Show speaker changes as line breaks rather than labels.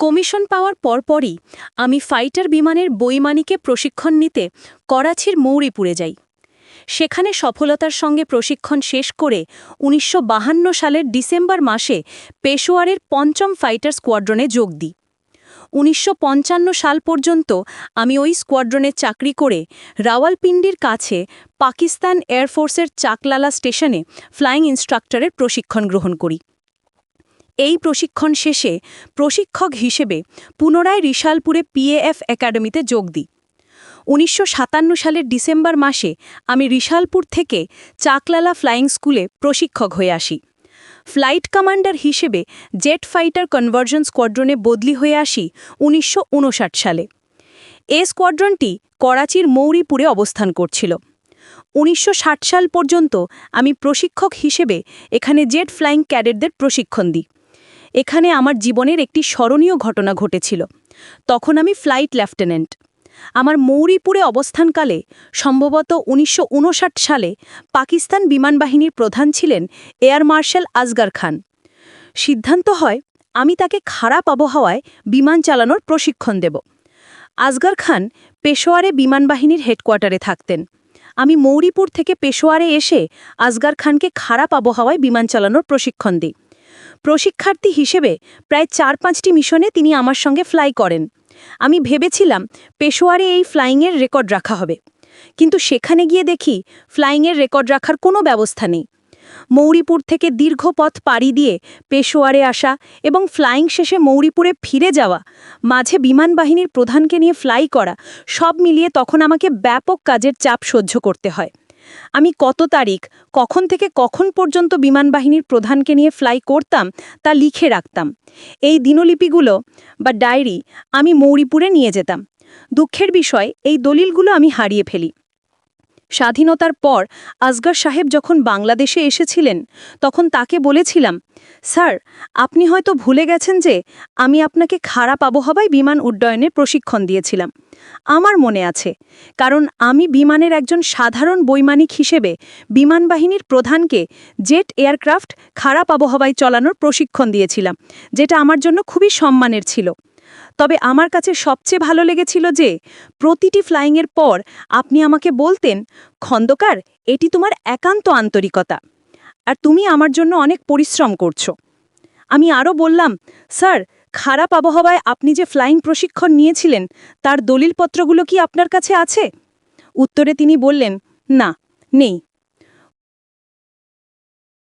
Commission পাওয়ার পরপরই আমি fighter বিমানের বৈমানিকে প্রশিক্ষণ নিতে করাচির মৌরিপুরে যাই। সেখানে সফলতার সঙ্গে প্রশিক্ষণ শেষ করে উনিশশো সালের ডিসেম্বর মাসে পেশোয়ারের পঞ্চম ফাইটার স্কোয়াড্রনে যোগ দিই। উনিশশো পঞ্চান্ন সাল পর্যন্ত আমি ওই স্কোয়াড্রনে চাকরি করে রাওয়ালপিন্ডির কাছে পাকিস্তান এয়ারফোর্সের চাকলালা স্টেশনে ফ্লাইং ইনস্ট্রাক্টরের প্রশিক্ষণ গ্রহণ করি। এই প্রশিক্ষণ শেষে প্রশিক্ষক হিসেবে পুনরায় রিশালপুরে পিএএফ একাডেমিতে যোগ দিই। উনিশশো সাতান্ন সালের ডিসেম্বর মাসে আমি রিশালপুর থেকে চাকলালা ফ্লাইং স্কুলে প্রশিক্ষক হয়ে আসি। ফ্লাইট কমান্ডার হিসেবে জেট ফাইটার কনভার্জন স্কোয়াড্রনে বদলি হয়ে আসি উনিশশো উনষাট সালে। এ স্কোয়াড্রনটি করাচির মৌরিপুরে অবস্থান করছিল। উনিশশো ষাট সাল পর্যন্ত আমি প্রশিক্ষক হিসেবে এখানে জেট ফ্লাইং ক্যাডেটদের প্রশিক্ষণ দিই। এখানে আমার জীবনের একটি স্মরণীয় ঘটনা ঘটেছিল। তখন আমি ফ্লাইট লেফটেন্যান্ট। আমার মৌরিপুরে অবস্থানকালে, সম্ভবত উনিশশো উনষাট সালে, পাকিস্তান বিমান বাহিনীর প্রধান ছিলেন এয়ার মার্শাল আজগার খান। সিদ্ধান্ত হয়, আমি তাকে খারাপ আবহাওয়ায় বিমান চালানোর প্রশিক্ষণ দেব। আজগার খান পেশোয়ারে বিমানবাহিনীর হেডকোয়ার্টারে থাকতেন। আমি মৌরিপুর থেকে পেশোয়ারে এসে আজগার খানকে খারাপ আবহাওয়ায় বিমান চালানোর প্রশিক্ষণ দিই। প্রশিক্ষার্থী হিসেবে প্রায় চার পাঁচটি মিশনে তিনি আমার সঙ্গে ফ্লাই করেন। আমি ভেবেছিলাম পেশোয়ারে এই ফ্লাইংয়ের রেকর্ড রাখা হবে। কিন্তু সেখানে গিয়ে দেখি ফ্লাইংয়ের রেকর্ড রাখার কোনো ব্যবস্থা নেই। মৌরিপুর থেকে দীর্ঘ পথ পাড়ি দিয়ে পেশোয়ারে আসা এবং ফ্লাইং শেষে মৌরিপুরে ফিরে যাওয়া, মাঝে বিমান বাহিনীর প্রধানকে নিয়ে ফ্লাই করা, সব মিলিয়ে তখন আমাকে ব্যাপক কাজের চাপ সহ্য করতে হয়। আমি কত তারিখ, কখন থেকে কখন পর্যন্ত বিমান বাহিনীর প্রধানকে নিয়ে ফ্লাই করতাম তা লিখে রাখতাম। এই দিনলিপিগুলো বা ডায়েরি আমি মৌরিপুরে নিয়ে যেতাম। দুঃখের বিষয়, এই দলিলগুলো আমি হারিয়ে ফেলি। স্বাধীনতার পর আসগর সাহেব যখন বাংলাদেশে এসেছিলেন, তখন তাকে বলেছিলাম, স্যার, আপনি হয়তো ভুলে গেছেন যে আমি আপনাকে খারাপ আবহাওয়ায় বিমান উড্ডয়নের প্রশিক্ষণ দিয়েছিলাম। আমার মনে আছে, কারণ আমি বিমানের একজন সাধারণ বৈমানিক হিসেবে বিমানবাহিনীর প্রধানকে জেট এয়ারক্রাফট খারাপ আবহাওয়ায় চলানোর প্রশিক্ষণ দিয়েছিলাম, যেটা আমার জন্য খুবই সম্মানের ছিল। তবে আমার কাছে সবচেয়ে ভালো লেগেছিল যে, প্রতিটি ফ্লাইংয়ের পর আপনি আমাকে বলতেন, খন্দকার, এটি তোমার একান্ত আন্তরিকতা। আর তুমি আমার জন্য অনেক পরিশ্রম করছ। আমি আরও বললাম, স্যার, খারাপ আবহাওয়ায় আপনি যে ফ্লাইং প্রশিক্ষণ নিয়েছিলেন, তার দলিলপত্রগুলো কি আপনার কাছে আছে? উত্তরে তিনি বললেন, না, নেই।